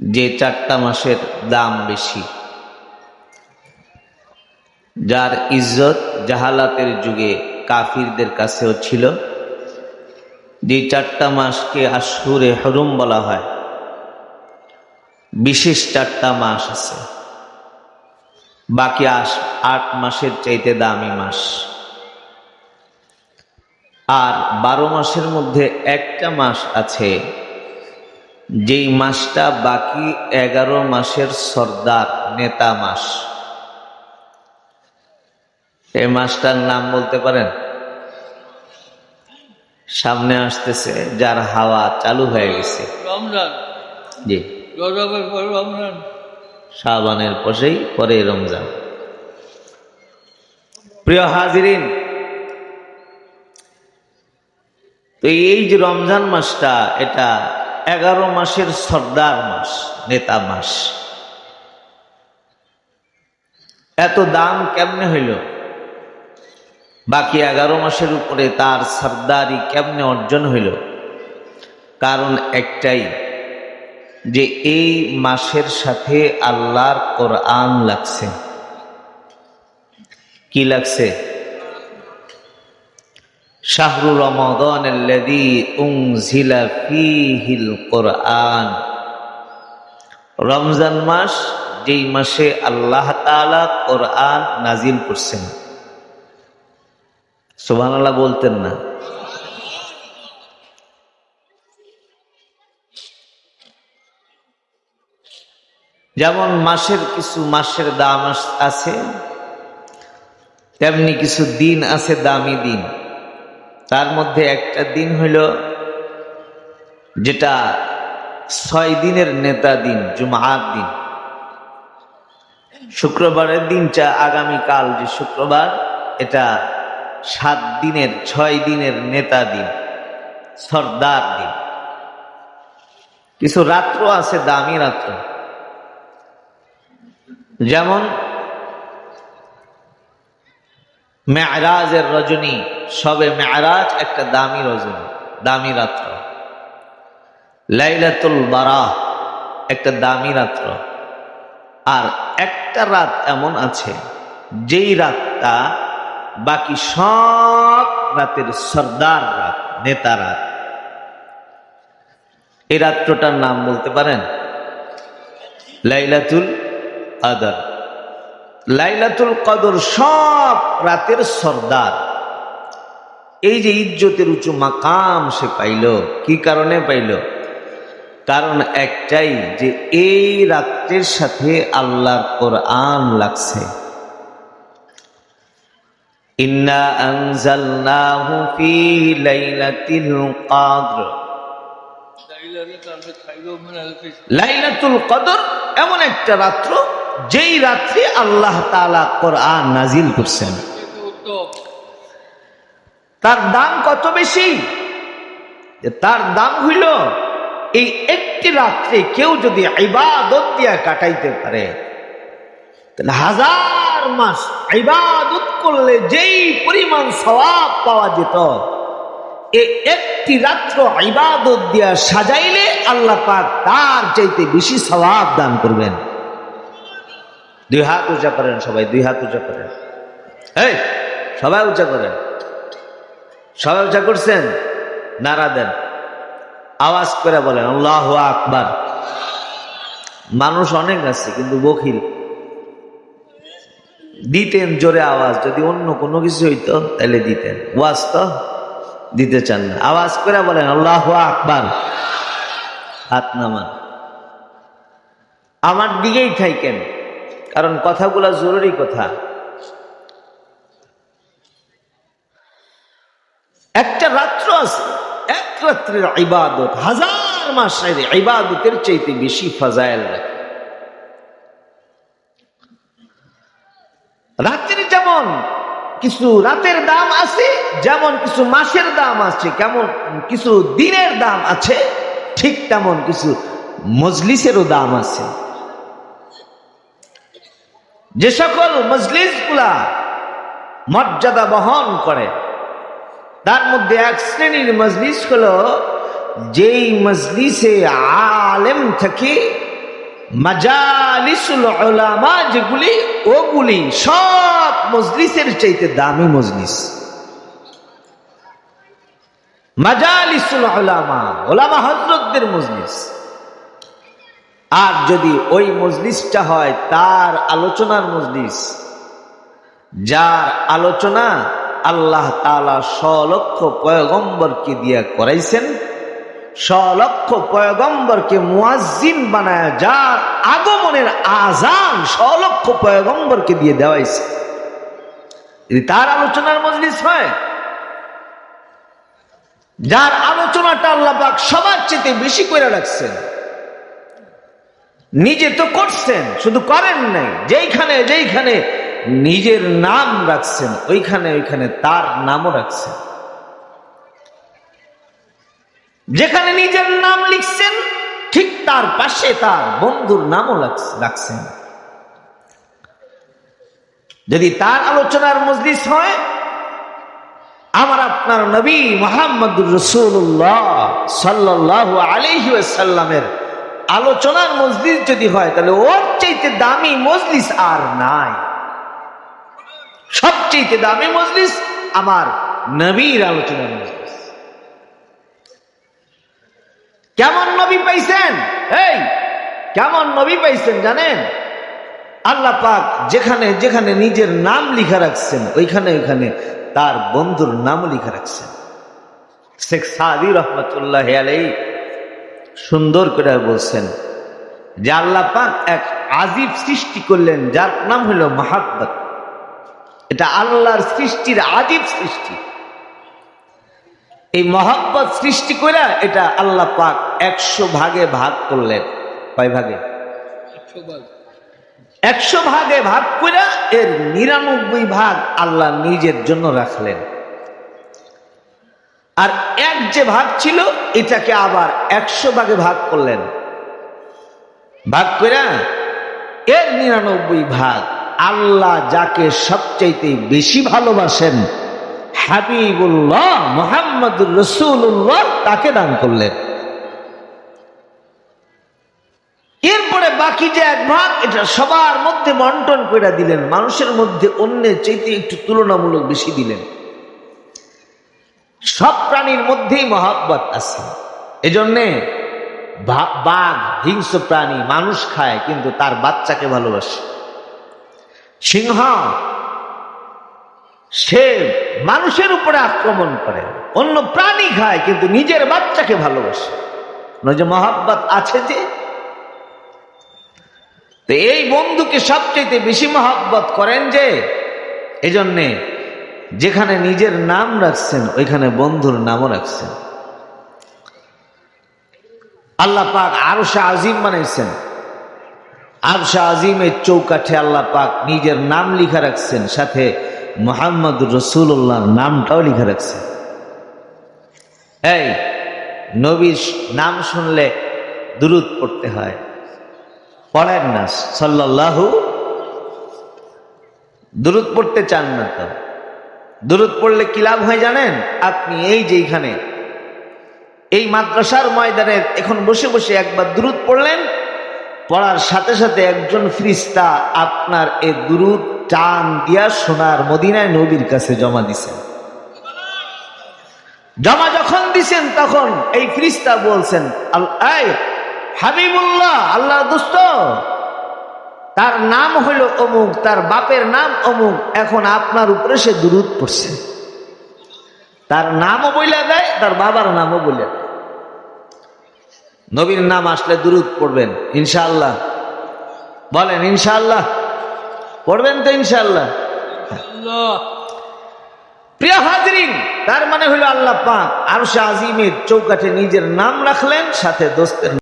যে চারটা মাসের দাম বেশি। যার ইজ্জত জাহালাতের যুগে কাফিরদের কাছেও ছিল, যে চারটা মাসকে আশুরে হরুম বলা হয়, বিশেষ চারটা মাস আছে। বাকি আস আট মাসের চাইতে দামি মাস। আর বারো মাসের মধ্যে একটা মাস আছে যেই মাসটা বাকি এগারো মাসের সর্দার নেতা মাস। এই মাসটার নাম বলতে পারেন? সামনে আসতেছে যার হাওয়া চালু হয়ে গেছে। রমজান। জি। রজবের পর রমজান। শাবানের পশেই পরে রমজান। প্রিয় হাজিরিন তো এই যে রমজান মাসটা এটা এগারো মাসের সর্দার মাস, নেতা মাস। এত দাম কেমনে হইল? বাকি এগারো মাসের উপরে তার সর্দারি কেমনে অর্জন হইল? কারণ একটাই, যে এই মাসের সাথে আল্লাহর কোরআন লাগছে। কি লাগছে? শাহরু রমাদান রমজান মাস, যেই মাসে আল্লাহ কোরআন নাজিল করছেন। সুবহানাল্লাহ বলতেন না। যেমন মাসের কিছু মাসের দাম আছে, তেমনি কিছু দিন আছে দামি দিন। তার মধ্যে একটা দিন হইল যেটা ছয় দিনের নেতা দিন, জুমার দিন। শুক্রবারের দিনটা আগামীকাল যে শুক্রবার, এটা সাত দিনের, ছয় দিনের নেতা দিন, সর্দার দিন। কিছু রাত্র আছে, দামি রাত্র। যেমন মেয়ারাজের রজনী সবে মেয়ারাজ একটা দামি রজন দামি রাত্র। লাইলাতুল বারাহ একটা দামি রাত্র। আর একটা রাত এমন আছে, যেই রাতটা বাকি সব রাতের সর্দার রাত, নেতা রাত। এই রাত্রটার নাম বলতে পারেন? লাইলাতুল আদর লাইলাতুল কদর সব রাতের সর্দার। এই যে ইজ্জতের উঁচু মাকাম সে পাইল, কি কারণে পাইল? কারণ একটাই যে এই রাত্রের সাথে আল্লাহর কোরআন লাগছে। ইন্না মনে এমন একটা রাত্র, যেই রাত্রে আল্লাহ তাআলা কোরআন নাজিল করছেন। তার দাম কত বেশি? তার দাম হইল, এই একটি রাত্রে কেউ যদি ইবাদত দিয়া কাটাইতে পারে, তাহলে হাজার মাস ইবাদত করলে যেই পরিমাণ সওয়াব পাওয়া যেত এই একটি রাত্র ইবাদত দিয়া সাজাইলে আল্লাহ পাক তার চাইতে বেশি সওয়াব দান করবেন। দুই হাত উঁচা করেন সবাই, দুই হাত উঁচা করেন। সবাই উঁচা করেন। উঁচা করছেন? নারা দেন। আওয়াজ করে বলেন, আল্লাহ আকবার। মানুষ অনেক আছে, কিন্তু বখিল দিতেন জোরে আওয়াজ, যদি অন্য কোনো কিছু হইতো তাহলে দিতেন। ওয়াজ তো দিতে চান না। আওয়াজ করে বলেন, আল্লাহ আকবার। হাত নামান। আমার দিকেই থাইকেন, কারণ কথাগুলা জরুরি কথা। একটা রাত্র আছে, এক রাত্রের ইবাদত, হাজার মাসের ইবাদতের চাইতে বেশি ফাজাইল রাখে। রাত্রির যেমন কিছু রাতের দাম আছে, যেমন কিছু মাসের দাম আছে, কেমন কিছু দিনের দাম আছে, ঠিক তেমন কিছু মজলিসেরও দাম আছে। যে সকল মজলিসগুলা মর্যাদা বহন করে তার মধ্যে এক শ্রেণির মজলিস হল, যেই মজলিসে আলেম থেকে মাজালিসুল যেগুলি, ওগুলি সব মজলিসের চাইতে দামি মজলিস। মাজালিসুল উলামা ওলামা হজরতদের মজলিস। আর যদি ওই মজলিসটা হয় তার আলোচনার মজলিস। যার আলোচনা আল্লাহ তালা সলক্ষ পয়গম্বরকে দিয়া করাইছেন। সলক্ষ পয়গম্বরকে মুয়াজ্জিন বানায় যার আগমনের আজান সলক্ষ পয়গম্বরকে দিয়ে দেওয়াইছে। যদি তার আলোচনার মজলিস হয়, যার আলোচনাটা আল্লাহ পাক সবার চেয়ে বেশি করে রাখছেন। নিজে তো করছেন, শুধু করেন নাই, যেইখানে যেইখানে নিজের নাম রাখছেন, ওইখানে ওইখানে তার নামও রাখছেন। যেখানে নিজের নাম লিখছেন, ঠিক তার পাশে তার বন্ধুর নামও রাখছেন। যদি তার আলোচনার মজলিস হয়, আমার আপনার নবী মোহাম্মদুর রসুল্লাহ সাল্লাহ আলহি সাল্লামের আলোচনার মজলিস যদি হয়, তাহলে ওর চাইতে দামি মজলিস আর নাই। সবচেয়ে দামি মজলিস আমার নবীর আলোচনার মজলিস। কেমন নবী পাইছেন? এই, কেমন নবী পাইছেন জানেন? আল্লাহ পাক যেখানে যেখানে নিজের নাম লিখা রাখছেন, ওইখানে ওইখানে তার বন্ধুর নামও লিখা রাখছেন। শেখ সাদি রহমতুল্লাহ আলাই সুন্দর করে বলছেন যে আল্লাহ পাক এক আজিব সৃষ্টি করলেন, যার নাম হলো মহাব্বত। এটা আল্লাহর সৃষ্টির আজীব সৃষ্টি। এই মহাব্বত সৃষ্টি করে এটা আল্লাহ পাক একশো ভাগে ভাগ করলেন। কয় ভাগে? একশো ভাগে। ভাগ করে এর নিরানব্বই ভাগ আল্লাহ নিজের জন্য রাখলেন। আর এক যে ভাগ ছিল এটাকে আবার একশো ভাগে ভাগ করলেন। ভাগ করে এর নিরানব্বই ভাগ আল্লাহ যাকে সবচাইতে বেশি ভালোবাসেন, হাবিবুল্লাহ মোহাম্মদুর রসুল্লাহ তাকে দান করলেন। এরপরে বাকি যে এক ভাগ, এটা সবার মধ্যে বন্টন করে দিলেন, মানুষের মধ্যে অন্যের চাইতে একটু তুলনামূলক বেশি দিলেন। সব প্রাণীর মধ্যেই মহাব্বত আছে। এজন্যে বাঘ, হিংস্র প্রাণী মানুষ খায়, কিন্তু তার বাচ্চাকে ভালোবাসে। সিংহ সে মানুষের উপরে আক্রমণ করে, অন্য প্রাণী খায়, কিন্তু নিজের বাচ্চাকে ভালোবাসে। যে মহাব্বত আছে যে? তো এই বন্ধুকে সবচেয়ে বেশি মহাব্বত করেন যে, এজন্যে যেখানে নিজের নাম রাখছেন, ওইখানে বন্ধুর নামও রাখছেন। আল্লাহ পাক আরও শাহ আজিম বানাইছেন। আর শাহ আজিমের চৌকাঠে আল্লাহ পাক নিজের নাম লিখা রাখছেন, সাথে মোহাম্মদ রসুল্লাহর নামটাও লিখা রাখছেন। এই, নবীর নাম শুনলে দুরুদ পড়তে হয়। পড়েন না, সাল্লাল্লাহু, দুরুদ পড়তে চান না তো। দুরুদ পড়লে কি লাভ হয় জানেন? আপনি এই যে এইখানে এই মাদ্রাসার ময়দানে এখন বসে বসে একবার দুরুদ পড়লেন পড়ার সাথে সাথে একজন ফ্রিস্তা আপনার এই দুরুদ টান দিয়া সোনার মদিনায় নবীর কাছে জমা দিছেন। জমা যখন দিছেন, তখন এই ফ্রিস্তা বলছেন হাবিবুল্লাহ আল্লাহ দোস্ত, তার নাম হলো অমুক, তার বাপের নাম অমুক, এখন আপনার উপরে সে দুরুদ পড়ছে। তার নামও বইলা দেয়, তার বাবার নামও বলে দেয়। নবীর নাম আসলে দুরুদ পড়বেন, ইনশাআল্লাহ। বলেন ইনশাল্লাহ পড়বেন তো ইনশাল্লাহ প্রিয় হাজরিন, তার মানে হলো আল্লাহ পাক আর আজিমের চৌকাঠে নিজের নাম রাখলেন, সাথে দোস্তের